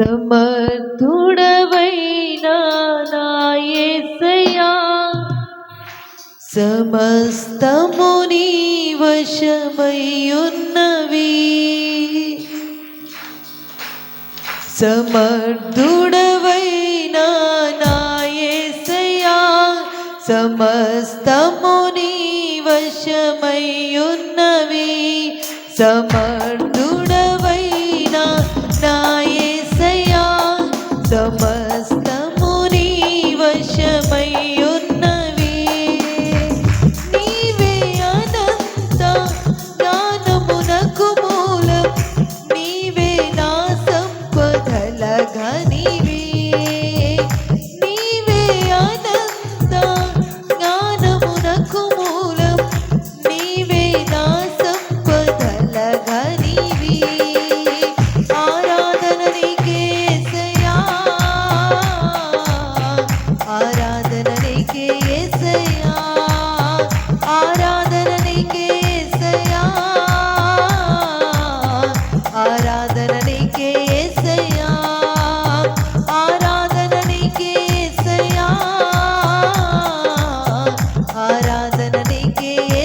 సమర్థుడవైనా నాయసయా సమస్తముని వశమయ్యున్నవి. సమర్థుడవైనా నాయసయా సమస్తముని వశమయ్యున్నవి. సమర్ സാധനതയ്ക്കേ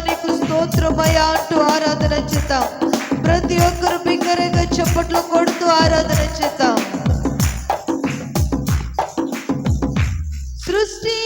నీకు స్తోత్రమయ అంటూ ఆరాధన చేద్దాం. ప్రతి ఒక్కరు బిగ్గరగా చెప్పట్లు కొడుతూ ఆరాధన చేద్దాం. సృష్టి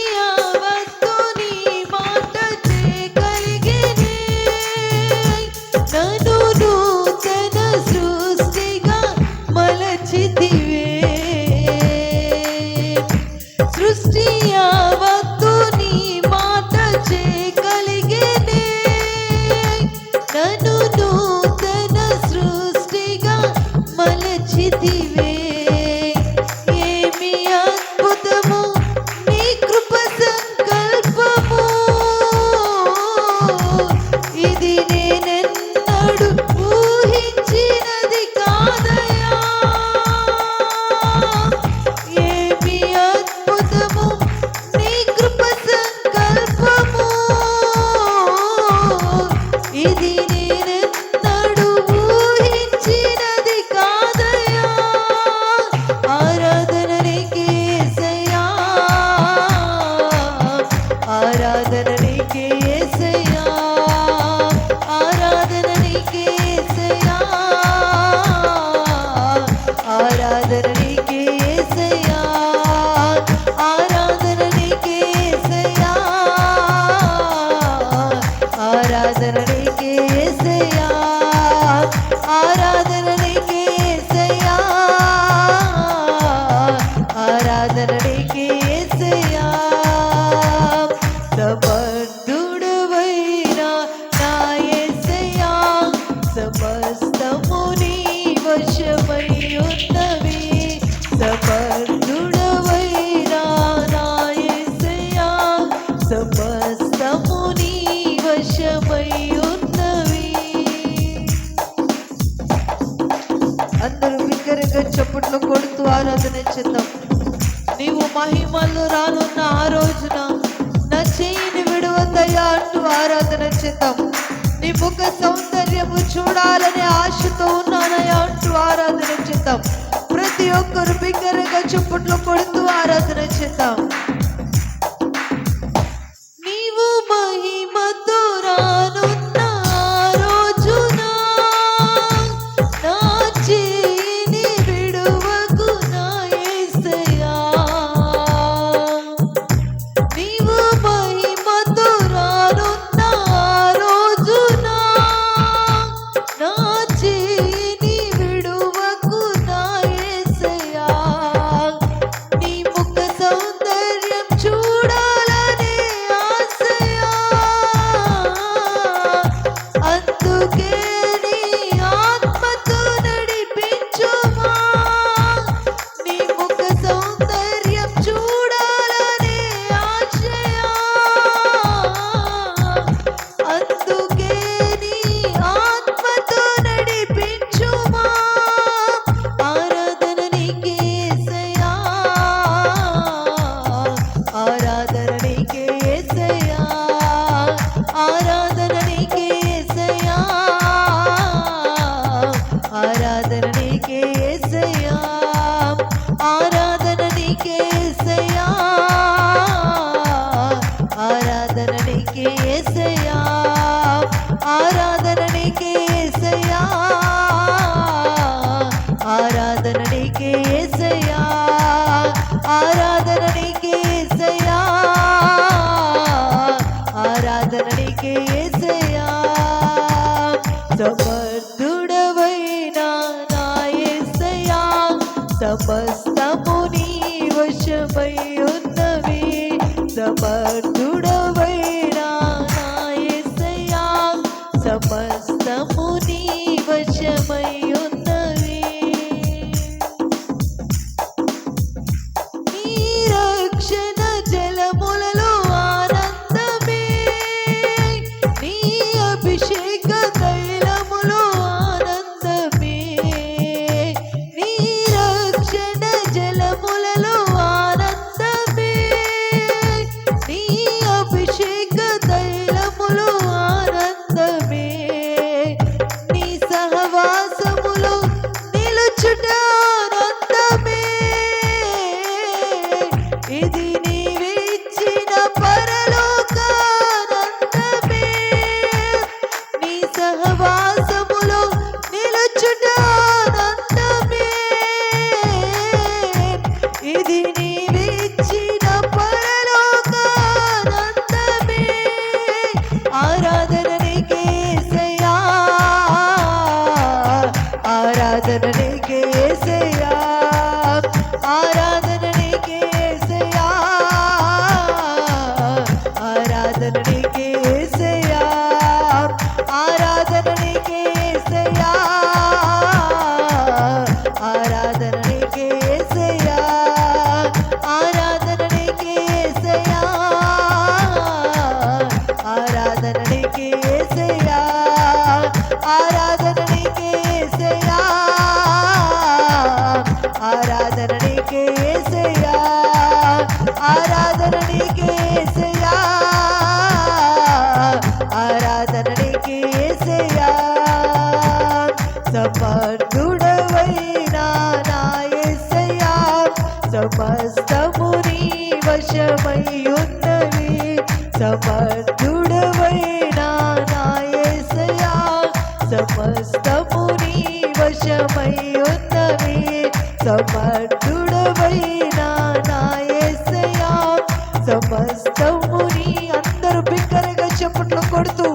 ఆరాధన చేద్దాం. నీవు మహిమలు రానున్న ఆ రోజున నా చేయిని విడవద్దయా అంటూ ఆరాధన చేద్దాం. నీ ముఖ సౌందర్యము చూడాలనే ఆశతో ఉన్నానయా అంటూ ఆరాధన చేద్దాం. ప్రతి ఒక్కరు బిగ్గరగా చప్పట్లు పడుతూ ఆరాధన చేద్దాం. समस्तमुनिवशमयि నాథుడవైనా నాయసయా సమస్తముని వశమయ్యున్నవి. సమర్థుడవైనా నాయసయా సమస్తముని వశమయ్యున్నవి. సమర్థుడవైనా నాయసయా సమస్తముని అందరూ బిగ్గరగా చెప్పుట్లు కొడుతూ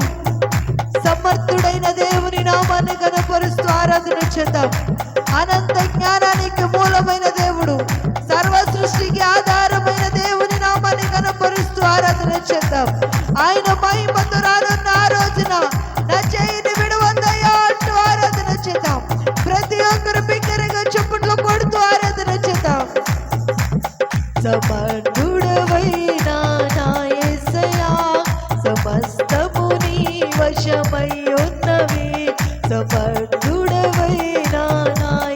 సమర్థుడైన దేవుని నామాన్ని కదా చేస్తూ ఆరాధన చేద్దాం. అనంత జ్ఞానానికి మూలమైన దేవుడు సర్వ సృష్టికి ఆధారమైన దేవుని నామాన్ని కనపరుస్తూ ఆరాధన చేద్దాం. ఆయన మహిమతో రానున్న ఆ రోజున నా చేయిని విడవద్దయ్యా అంటూ ఆరాధన చేద్దాం. ప్రతి ఒక్కరు బిగ్గరగా చెప్పుట్లు కొడుతూ ఆరాధన చేద్దాం. సమర్థుడవైన సమస్తము నీ వశమై ఉన్నవి. சமர்த்துடவை நானாய்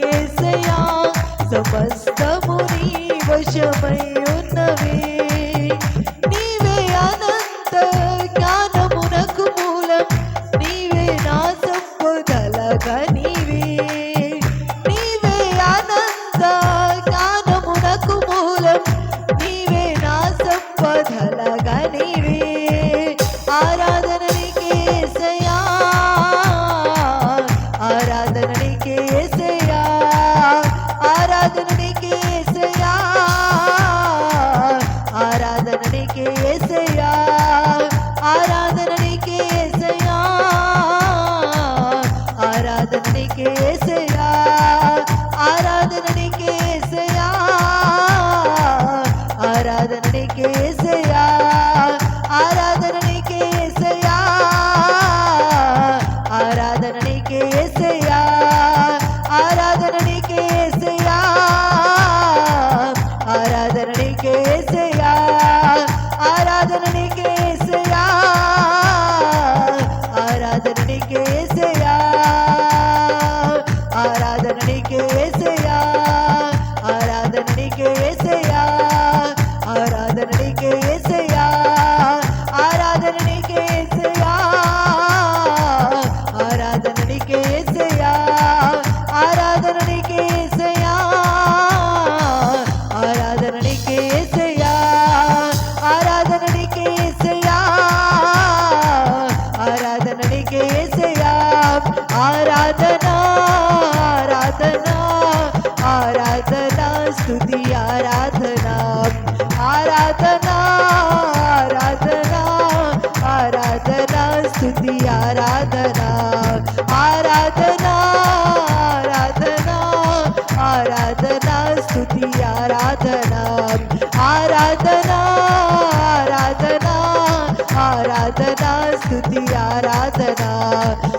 आराधना आराधना आराधना स्तुती आराधना. आराधना आराधना आराधना स्तुती आराधना. आराधना आराधना आराधना स्तुती आराधना. आराधना आराधना आराधना स्तुती आराधना.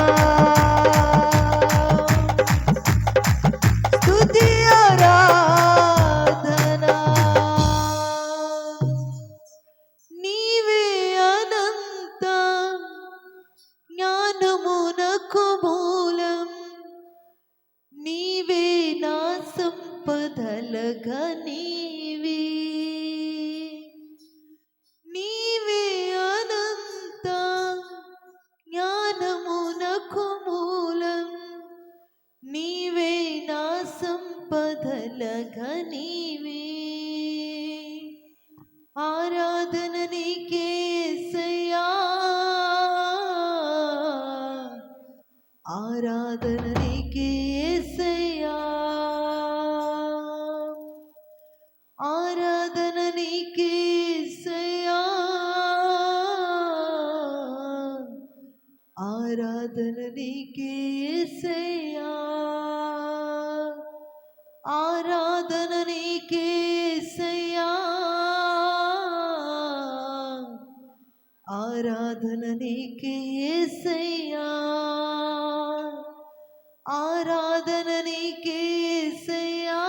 आराधन के सया। आराधन नीके सया। आराधन नीके सया। आराधन नीके सया।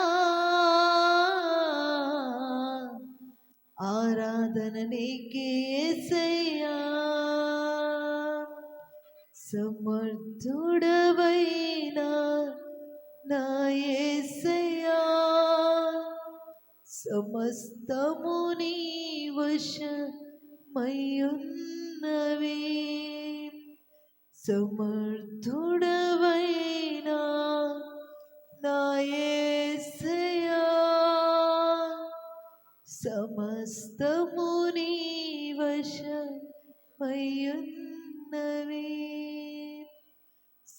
आराधन नीके सया। సమర్థుడవైనా నా యేసయ్యా సమస్తము నీ వశమయ్యున్నవి. సమర్థుడవైనా నా యేసయ్యా సమస్తము నీ వశమయ్యున్నవి